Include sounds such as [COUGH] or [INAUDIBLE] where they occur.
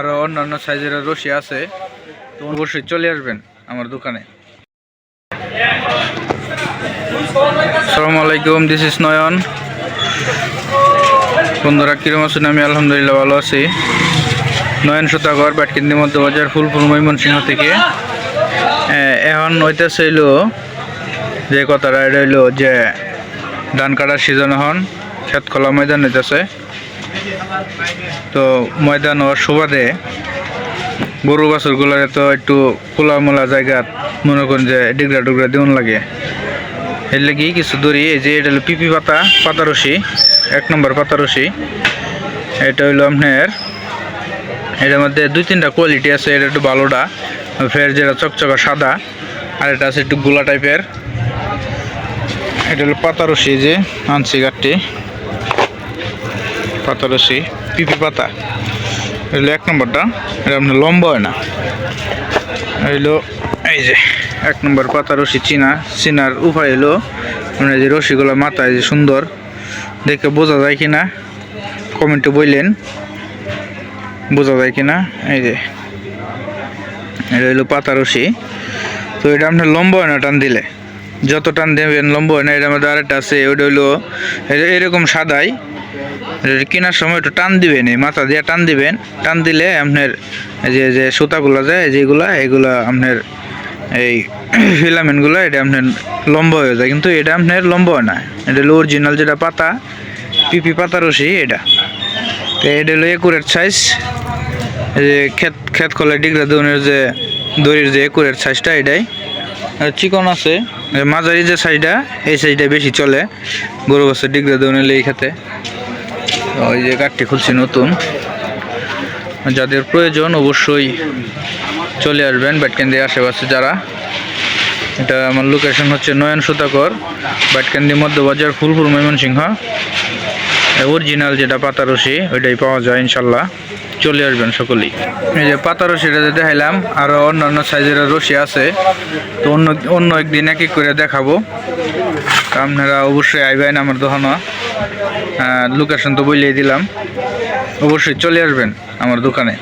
আরও অন্যান্য সাইজের রশি আছে, তো অবশ্যই চলে আসবেন আমার দোকানে। আসসালামু আলাইকুম দিস ইস নয়ন। বন্ধুরা, কিরম আছেন? আমি আলহামদুলিল্লাহ ভালো আছি। নয়ন সুতাগর ব্যাটকিন্দি মধ্যবাজার, ফুলপুর, ময়মনসিংহ থেকে। এখন হইতেছে হইল যে কথাটা হইল যে ধান কাটার সিজন এখন খেত খোলা ময়দান হইতেছে। তো ময়দান হওয়ার সুবাদে গরু বাছুরগুলোর তো একটু খোলামোলা জায়গা মনে করেন যে ডিগরা ডুগড়া দিউন লাগে। এর লাগি কিছু দড়ি, এই যে এটা হলো পিপি পাতা পাতা রশি, এক নম্বর পাতা রশি। এটা হইল আপনার, এটার মধ্যে দুই তিনটা কোয়ালিটি আছে, এটা একটু ভালোটা ফের যেটা চকচকা সাদা, আর এটা আছে একটু গোলা টাইপের এটা হলো পাতা রশি যে আনছি গাঠটি পাতা রশি পিপি পাতা। এটা হলো এক নম্বরটা, এটা আপনার লম্বা হয় না। হইল এই যে, এক নম্বর পাতা রশি চিনা, চিনার উপায় হলো মানে যে রশিগুলো মাথায় যে সুন্দর, দেখে বোঝা যায় কি না কমেন্টে বললেন, বোঝা যায় কি না এই যে, এটা হলো পাতা রশি তো এটা আপনার লম্বা হয় না টান দিলে? যত টান দেবেন লম্বা হয় না এটা মধ্যে আরেকটা আছে ওটা হলো এ- এরকম সাদাই কেনার সময় একটু টান দিবেন, এই মাথা দিয়ে টান দিবেন। টান দিলে আপনার যে যে সুতাগুলো যায় যেগুলা, এগুলা আপনার এই [CLEARS THROAT] ফিলামেন্টগুলো এটা আপনার লম্বা হয়ে যায়। কিন্তু এটা আপনার লম্বা হয় না। এটা হলো অরিজিনাল যেটা পাতা পিপি পাতা রসি এটা। তো এটা হলো একুরের সাইজ যে ক্ষেত ক্ষেত কলে ডিগরা দৌনের যে, দড়ির যে একুরের সাইজটা এটাই। চিকন আছে। মাঝারি যে সাইজটা এই সাইজটা বেশি চলে। গরু বছর ডিগরা দৌনের এই খেতে ওই যে কার্ডটি খুলছি নতুন। যাদের প্রয়োজন অবশ্যই চলে আসবেন ব্যাটকেন্দি আশেপাশে যারা। এটা আমার লোকেশন হচ্ছে নয়ন সুতাকর ব্যাটকেন্দি মধ্যবাজার ফুলপুর ময়মনসিংহ। অরিজিনাল যেটা পাতা রশি, ওইটাই পাওয়া যায় ইনশাল্লাহ। চলে আসবেন সকলেই। এই যে পাতা রশিটা যে দেখাইলাম আরও অন্যান্য সাইজের রশি আছে। তো অন্য অন্য একদিন এক এক করে দেখাবো। আপনারা অবশ্যই আইবেন আমার দোকান। লোকেশন তো বলিয়ে দিলাম। অবশ্যই চলে আসবেন আমার দোকানে।